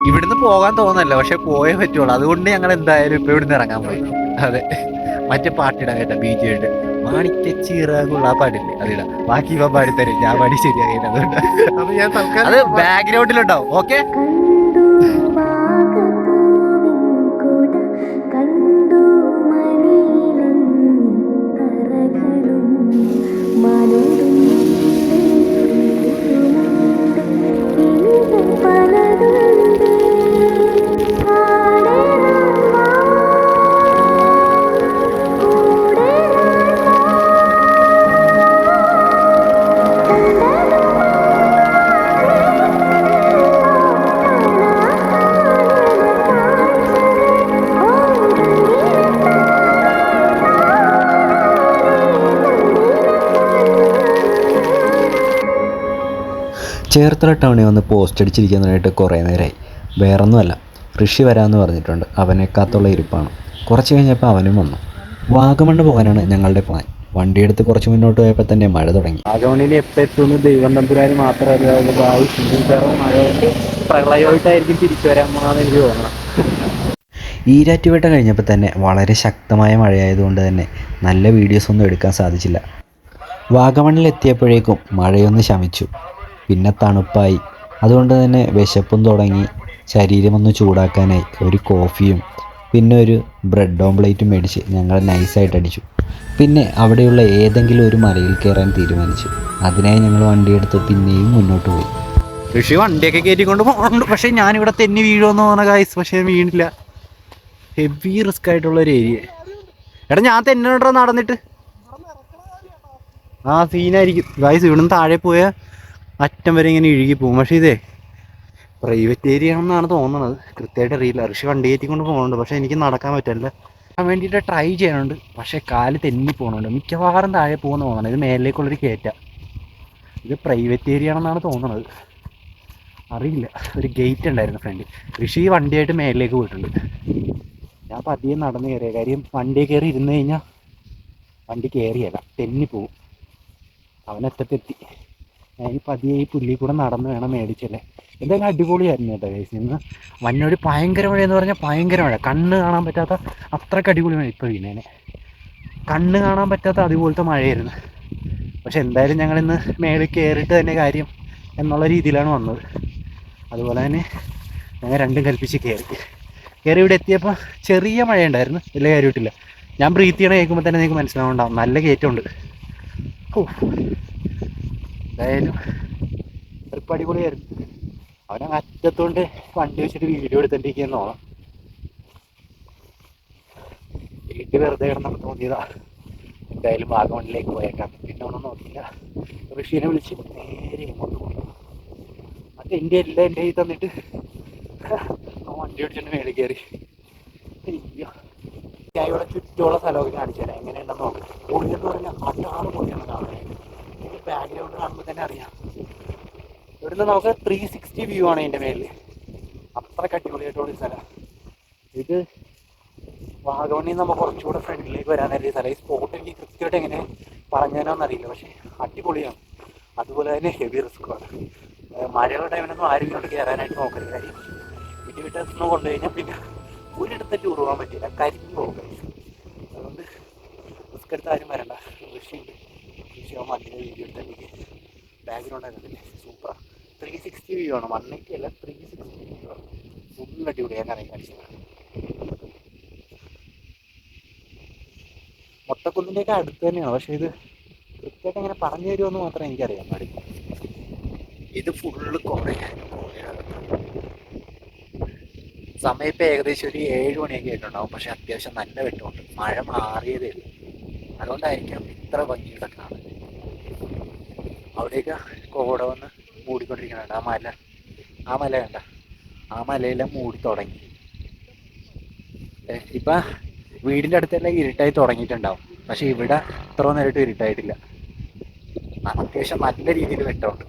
ഇവിടുന്ന് പോകാൻ തോന്നല്ല പക്ഷെ പോയേ പറ്റുള്ളൂ. അതുകൊണ്ട് ഞങ്ങൾ എന്തായാലും ഇപ്പൊ ഇവിടുന്ന് ഇറങ്ങാൻ പോയി. അതെ. മറ്റേ പാട്ടിടാൻ കേട്ട ബീജി ഉണ്ട്. മാണിക്കച്ചിറകുള്ള ആ പാടില്ലേ? അതിടാ. ബാക്കി ഇവ പാടിത്തരും ഞാൻ പാടി ശരിയാകില്ല അതുകൊണ്ട് അത് ബാക്ക്ഗ്രൗണ്ടിലുണ്ടാവും ഓക്കെ ചേർത്തല ടൗണിൽ വന്ന് പോസ്റ്റ് അടിച്ചിരിക്കുന്നതായിട്ട് കുറേ നേരമായി വേറൊന്നുമല്ല. ഋഷി വരാമെന്ന് പറഞ്ഞിട്ടുണ്ട്. അവനെ കാത്തുള്ള ഇരിപ്പാണ്. കുറച്ച് കഴിഞ്ഞപ്പോൾ അവനും വന്നു. വാഗമണ്ണ് പോകാനാണ് ഞങ്ങളുടെ പ്ലാൻ വണ്ടിയെടുത്ത് കുറച്ച് മുന്നോട്ട് പോയപ്പോൾ തന്നെ മഴ തുടങ്ങി. വാഗമണ്ണിൽ എപ്പോൾ എത്തുന്നു ദൈവം തമ്പുരാന് മാത്രമല്ല പ്രളയമായിട്ടായിരിക്കും തിരിച്ചു വരാൻ പോകണമെന്ന് എനിക്ക് തോന്നണം. ഈരാറ്റുപേട്ട കഴിഞ്ഞപ്പോൾ തന്നെ വളരെ ശക്തമായ മഴയായതുകൊണ്ട് തന്നെ നല്ല വീഡിയോസ് ഒന്നും എടുക്കാൻ സാധിച്ചില്ല. വാഗമണ്ണിൽ എത്തിയപ്പോഴേക്കും മഴയൊന്ന് ശമിച്ചു. പിന്നെ തണുപ്പായി. അതുകൊണ്ട് തന്നെ വിശപ്പും തുടങ്ങി. ശരീരമൊന്ന് ചൂടാക്കാനായി ഒരു കോഫിയും പിന്നെ ഒരു ബ്രെഡ് ഓംപ്ലേറ്റും മേടിച്ച് ഞങ്ങൾ നൈസായിട്ട് അടിച്ചു. പിന്നെ അവിടെയുള്ള ഏതെങ്കിലും ഒരു മലയിൽ കയറാൻ തീരുമാനിച്ചു. അതിനായി ഞങ്ങൾ വണ്ടിയെടുത്ത് പിന്നെയും മുന്നോട്ട് പോയി. ഋഷി വണ്ടിയൊക്കെ കയറ്റിക്കൊണ്ട് പോകുന്നുണ്ട് പക്ഷേ ഞാനിവിടെ തെന്നി വീഴുമെന്ന് പറഞ്ഞ കായ്സ് പക്ഷേ വീണില്ല. ഹെവി റിസ്ക് ആയിട്ടുള്ള ഒരു ഏരിയ എടാ ഞാൻ തെന്നിട്ടോ നടന്നിട്ട്. ആ സീനായിരിക്കും ഗായ്സ് ഇവിടുന്ന് താഴെ പോയ അറ്റം വരെ ഇങ്ങനെ ഇഴുകി പോകും പക്ഷേ ഇതേ പ്രൈവറ്റ് ഏരിയ ആണെന്നാണ് തോന്നുന്നത് കൃത്യമായിട്ട് അറിയില്ല. ഋഷി വണ്ടി കയറ്റിക്കൊണ്ട് പോകുന്നുണ്ട് പക്ഷേ എനിക്ക് നടക്കാൻ പറ്റില്ല വേണ്ടിയിട്ട് ട്രൈ ചെയ്യാനുണ്ട്. പക്ഷേ കാൽ തെന്നി പോകുന്നുണ്ട് മിക്കവാറും താഴെ പോകുന്ന തോന്നണം ഇത് മേലിലേക്കുള്ളൊരു കയറ്റ ഇത് പ്രൈവറ്റ് ഏരിയ ആണെന്നാണ് തോന്നുന്നത് അറിയില്ല. ഒരു ഗേറ്റ് ഉണ്ടായിരുന്നു ഫ്രണ്ട് ഋഷി വണ്ടിയായിട്ട് മേലേക്ക് പോയിട്ടുണ്ട്. ഞാൻ പതിയെ നടന്ന് കയറിയ. കാര്യം വണ്ടി കയറി ഇരുന്ന് കഴിഞ്ഞാൽ വണ്ടി കയറിയല്ല തെന്നി പോവും. ഞാൻ ഈ പതിയെ ഈ പുല്ലിൽ കൂടെ നടന്ന് വേണം മേടിച്ചല്ലേ. എന്തായാലും അടിപൊളിയായിരുന്നു കേട്ടോ കേസ് ഇന്ന് വന്നൊരു ഭയങ്കര മഴ എന്ന് പറഞ്ഞാൽ ഭയങ്കര മഴ. കണ്ണ് കാണാൻ പറ്റാത്ത അത്രയ്ക്ക് അടിപൊളി മഴ ഇപ്പോൾ വീണേനെ. കണ്ണ് കാണാൻ പറ്റാത്ത അതുപോലത്തെ മഴയായിരുന്നു. പക്ഷെ എന്തായാലും ഞങ്ങൾ ഇന്ന് മേളിൽ കയറിയിട്ട് തന്നെ കാര്യം എന്നുള്ള രീതിയിലാണ് വന്നത്. അതുപോലെ തന്നെ ഞങ്ങൾ രണ്ടും കൽപ്പിച്ച് കയറി കയറി ഇവിടെ എത്തിയപ്പോൾ ചെറിയ മഴയുണ്ടായിരുന്നു. വലിയ കാര്യമായിട്ടില്ല. ഞാൻ ബ്രീത്ത് കേൾക്കുമ്പോൾ തന്നെ നിങ്ങൾക്ക് മനസ്സിലാവുന്നുണ്ടാവും നല്ല കയറ്റമുണ്ട്. ഹോ. എന്തായാലും ട്രിപ്പ് അടിപൊളിയായിരുന്നു. അവനെ അറ്റത്തോണ്ട് വണ്ടി വെച്ചിട്ട് വീഡിയോ എടുത്തോണ്ടിരിക്കുന്ന തോന്നാം വീട്ടിൽ വെറുതെ കിടന്നപ്പോൾ തോന്നിയതാ. എന്തായാലും വാഗമണിലേക്ക് പോയേക്കാം. പിന്നെ ഒന്നും നോക്കില്ല ഋഷീനെ വിളിച്ച് നേരെ ഇങ്ങോട്ട് പോയി അത് എന്റെ എല്ലാം എന്റെ കയ്യിൽ തന്നിട്ട്? വണ്ടി ഓടിച്ചിട്ട് മേളിൽ കയറി. ഇവിടെ ചുറ്റുമുള്ള സ്ഥലമൊക്കെ കാണിച്ചു തരാം എങ്ങനെയുണ്ടെന്ന് നോക്കാം. പൊളിയെന്ന് പറഞ്ഞാൽ അതാണ് പൊളിയാണ് കാണാനായിട്ട് എനിക്ക് ബാക്ക്ഗ്രൗണ്ട് കാണുമ്പോൾ തന്നെ അറിയാം. ഇവിടുന്ന് നമുക്ക് ത്രീ സിക്സ്റ്റി വ്യൂ ആണ് ഇതിന്റെ മേലിൽ അത്ര അടിപൊളിയായിട്ടുള്ള സ്ഥലം. ഇത് വാഗമണിൽ നമ്മൾ കുറച്ചുകൂടെ ഫ്രണ്ടിലേക്ക് വരാനൊരു സ്ഥലം. ഈ സ്പോട്ട് എനിക്ക് കൃത്യമായിട്ട് എങ്ങനെ പറഞ്ഞുതരാമെന്ന് അറിയില്ല. പക്ഷേ അടിപൊളിയാണ്. അതുപോലെ തന്നെ ഹെവി റിസ്ക്കുമാണ് മഴയുള്ള ടൈമിലൊന്നും ആരും ഇങ്ങോട്ട് കയറാനായിട്ട് നോക്കരുത്. കാര്യം വീട്ടിൽ വിട്ടൊന്നും കൊണ്ടുകഴിഞ്ഞാൽ പിന്നെ ഒരിടത്ത് ടൂർ പോകാൻ പറ്റില്ല. കരിഞ്ഞു പോകും. അതുകൊണ്ട് റിസ്ക് എടുത്ത് ആരും വരണ്ട. ഋഷിയുണ്ട് ഋഷി ആ വീഡിയോ വീഡിയോ എനിക്ക് ബാക്ക്ഗ്രൗണ്ട് ആയിരുന്നില്ലേ സൂപ്പറാണ് ത്രീ സിക്സ്റ്റി വ്യൂ ആണ്? വൺ എയ്റ്റി അല്ല ത്രീ സിക്സ്റ്റി വ്യൂ ആണ്? ഫുൾ അടിപൊളി. ഞാൻ കറങ്ങി കാണിച്ചത് മൊട്ടക്കുന്നിന്റെയൊക്കെ അടുത്ത് തന്നെയാണ്. പക്ഷേ ഇത് കൃത്യമായിട്ട് അങ്ങനെ പറഞ്ഞു തരുമെന്ന് മാത്രമേ എനിക്കറിയാൻ പാടില്ല. ഇത് ഫുള്ള് കുറേ സമയം ഏകദേശം ഒരു ഏഴ് മണിയൊക്കെ ആയിട്ടുണ്ടാവും. പക്ഷെ അത്യാവശ്യം നല്ല വെട്ടമുണ്ട്. മഴ മാറിയതേ ഉള്ളൂ. അതുകൊണ്ടായിരിക്കാം ഇത്ര ഭംഗിയുടെ കാണാൻ അവിടെയൊക്കെ കോട വന്ന് മൂടിക്കൊണ്ടിരിക്കുന്നുണ്ട് ആ മല ആ മല കണ്ട. ആ മലയെല്ലാം മൂടി തുടങ്ങി. ഇപ്പൊ വീടിന്റെ അടുത്തെല്ലാം ഇരുട്ടായി തുടങ്ങിയിട്ടുണ്ടാവും. പക്ഷെ ഇവിടെ ഇത്ര നേരിട്ട് ഇരുട്ടായിട്ടില്ല. അത്യാവശ്യം നല്ല രീതിയിൽ വെട്ടമുണ്ട്.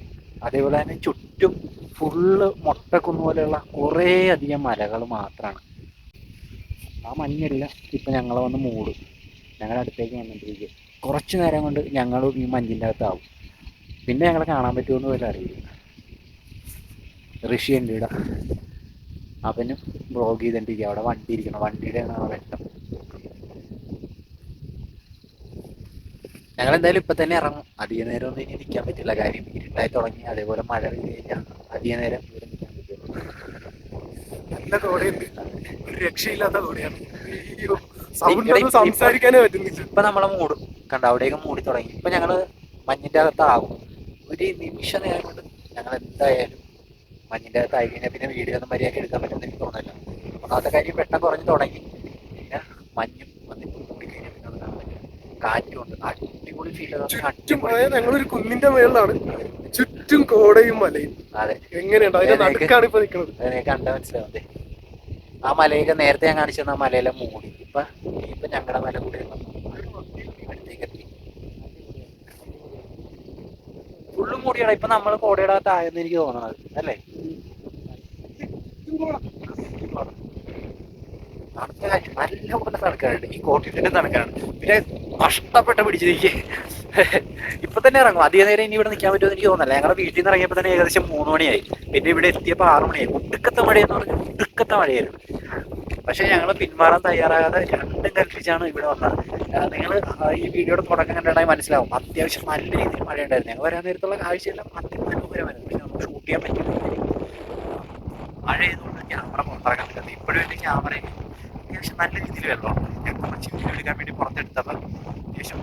അതേപോലെ തന്നെ ചുറ്റും ഫുള്ള് മുട്ടക്കുന്ന പോലെയുള്ള കുറേ അധികം മലകൾ മാത്രമാണ് ആ മഞ്ഞെല്ലാം ഇപ്പം ഞങ്ങളെ വന്ന് മൂടും. ഞങ്ങളുടെ അടുത്തേക്ക് വന്നിട്ടിരിക്കുക കുറച്ച് നേരം കൊണ്ട് ഞങ്ങളും ഈ മഞ്ഞിന്റെ അകത്താവും. പിന്നെ ഞങ്ങളെ കാണാൻ പറ്റുമെന്ന് പോലും അറിയില്ല. ഋഷി എന്റെ ഇവിടെ അവനും ബ്ലോഗ് ചെയ്തിട്ടിരിക്കുക അവിടെ വണ്ടി ഇരിക്കണം വണ്ടിയുടെ ആണ് വെട്ടം ഞങ്ങൾ എന്തായാലും ഇപ്പൊ തന്നെ ഇറങ്ങും. അധിക നേരം ഒന്നും ഇനി നിൽക്കാൻ പറ്റില്ല. കാര്യം ഇരുട്ടായി തുടങ്ങി. അതേപോലെ മഴ പെയ്ത് കഴിഞ്ഞാൽ അധിക നേരം ഇവിടെ നിൽക്കാൻ പറ്റില്ല നല്ല തോടെയുണ്ട് ഒരു രക്ഷയില്ലാത്ത തോടെയാണ് സംസാരിക്കാനേ പറ്റുന്നില്ല. ഇപ്പൊ നമ്മളെ മൂടും. കണ്ട? അവിടെയൊക്കെ മൂടി തുടങ്ങി. ഇപ്പൊ ഞങ്ങൾ മഞ്ഞിന്റെ അകത്താകും. ഒരു നിമിഷ നേരം കൊണ്ട് ഞങ്ങൾ എന്തായാലും മഞ്ഞിന്റെ അകത്തായി കഴിഞ്ഞാൽ പിന്നെ വീഡിയോ ഒന്നും മര്യാദ എടുക്കാൻ പറ്റുമെന്ന് എനിക്ക് തോന്നുന്നില്ല. ഒന്നാമത്തെ കാര്യം പെട്ടെന്ന് കുറഞ്ഞ് തുടങ്ങി. പിന്നെ മഞ്ഞും വന്നിട്ട് പിന്നെ കാണാൻ അടിപൊളി ഫീൽ ചുറ്റും ഞങ്ങളൊരു കുന്നിന്റെ മേളിലാണ്. ചുറ്റും കോടയും മലയും. അതെ. എങ്ങനെയുണ്ട്? അതിന്റെ ഏതൊക്കെ? നടുക്കാണ് ഇപ്പൊ നിൽക്കുന്നത് അതിനെ കണ്ട ആ മലയൊക്കെ നേരത്തെ ഞാൻ കാണിച്ചു തന്ന ആ മലയെല്ലാം മൂടി. ഇപ്പൊ ഇപ്പൊ ഞങ്ങളുടെ മല കൂടി അടുത്തേക്ക് എത്തി മൂടിയാണ് ഇപ്പൊ നമ്മൾ കോടയുടെ അകത്തായെന്ന് എനിക്ക് തോന്നണത് അല്ലേ? നല്ലപോലെ തണുക്കാനുണ്ട് ഈ കോട്ടിന്റെ നടക്കാറുണ്ട് പിന്നെ നഷ്ടപ്പെട്ട പിടിച്ചിരിക്കെ. ഇപ്പൊ തന്നെ ഇറങ്ങും. അധിക നേരം ഇനി ഇവിടെ നിൽക്കാൻ പറ്റുമെന്ന് എനിക്ക് തോന്നുന്നില്ല. ഞങ്ങളുടെ വീട്ടിൽ നിന്ന് ഇറങ്ങിയപ്പോൾ തന്നെ ഏകദേശം മൂന്ന് മണിയായി. പിന്നെ ഇവിടെ എത്തിയപ്പോൾ ആറു മണിയായി. ഒടുക്കത്തെ മഴയെന്ന് പറഞ്ഞാൽ ഒടുക്കത്തെ മഴയായിരുന്നു. പക്ഷെ ഞങ്ങൾ പിന്മാറാൻ തയ്യാറാകാതെ രണ്ടും കൽപ്പിച്ചാണ് ഇവിടെ വന്നത്. നിങ്ങൾ ഈ വീഡിയോയുടെ തുടക്കം കണ്ടിട്ടായി മനസ്സിലാവും. അത്യാവശ്യം നല്ല രീതിയിൽ മഴ ഉണ്ടായിരുന്നു ഞങ്ങൾ വരാൻ നേരത്തുള്ള കാഴ്ചയെല്ലാം അതിമനോഹരമായിരുന്നു പക്ഷെ നമുക്ക് ഷൂട്ട് ചെയ്യാൻ പറ്റില്ല മഴ ക്യാമറ പുറത്തിറക്കാൻ ഇപ്പോഴും എന്റെ ക്യാമറയിൽ അത്യാവശ്യം നല്ല രീതിയിൽ വെള്ളം ഞാൻ കുറച്ച് വീഡിയോ എടുക്കാൻ വേണ്ടി പുറത്തെടുത്തപ്പോൾ അത്യാവശ്യം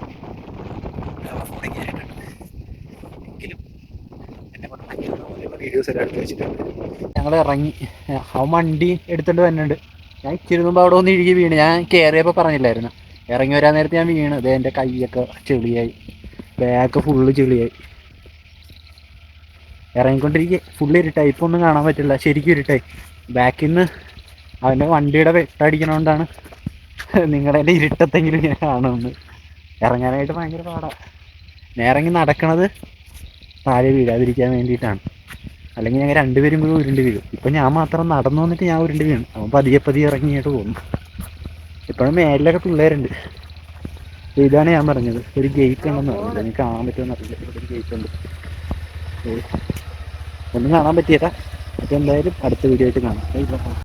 വീഡിയോസ് ഞങ്ങൾ ഇറങ്ങി. ആ വണ്ടി എടുത്തിട്ട് വരുന്നുണ്ട് ഞാൻ ഇച്ചിരി മുമ്പ് അവിടെ ഒന്ന് ഇഴുകി വീണ്. ഞാൻ കയറിയപ്പോൾ പറഞ്ഞില്ലായിരുന്നു. ഇറങ്ങി വരാൻ നേരത്തെ ഞാൻ വീണ്. അതേ എന്റെ കൈയൊക്കെ ചെളിയായി. ബാക്ക് ഫുള്ള് ചെളിയായി. ഇറങ്ങിക്കൊണ്ടിരിക്കുക ഫുള്ള് ഇരുട്ടായി. ഇപ്പം ഒന്നും കാണാൻ പറ്റില്ല. ശരിക്കും ഇരുട്ടായി. ബാക്കിൽ നിന്ന് അവന്റെ വണ്ടിയുടെ വെട്ടടിക്കണോണ്ടാണ് നിങ്ങളുടെ എന്റെ ഇരുട്ടത്തെങ്കിലും ഞാൻ കാണുന്നത്. ഇറങ്ങാനായിട്ട് ഭയങ്കര പാടാണ് ഞാൻ നടക്കണത് താഴെ വീഴാതിരിക്കാൻ വേണ്ടിയിട്ടാണ്. അല്ലെങ്കിൽ ഞങ്ങൾ രണ്ടുപേരും കൂടി ഉരുണ്ട് വീഴും. ഇപ്പം ഞാൻ മാത്രം നടന്നു വന്നിട്ട് ഞാൻ ഉരുണ്ട് വീണു അവൻ പതിയെ പതിയെ ഇറങ്ങിയിട്ട് പോകുന്നു ഇപ്പോഴും മേലിലൊക്കെ പിള്ളേരുണ്ട്. ഇതാണ് ഞാൻ പറഞ്ഞത്. ഒരു ഗേറ്റ് ഉണ്ടെന്ന് പറഞ്ഞത് എനിക്ക് കാണാൻ പറ്റുമെന്ന് അറിയില്ല. ഗേറ്റ് ഉണ്ട്. ഒന്നും കാണാൻ പറ്റിയതാ അപ്പം എന്തായാലും അടുത്ത വീഡിയോ ആയിട്ട് കാണാം.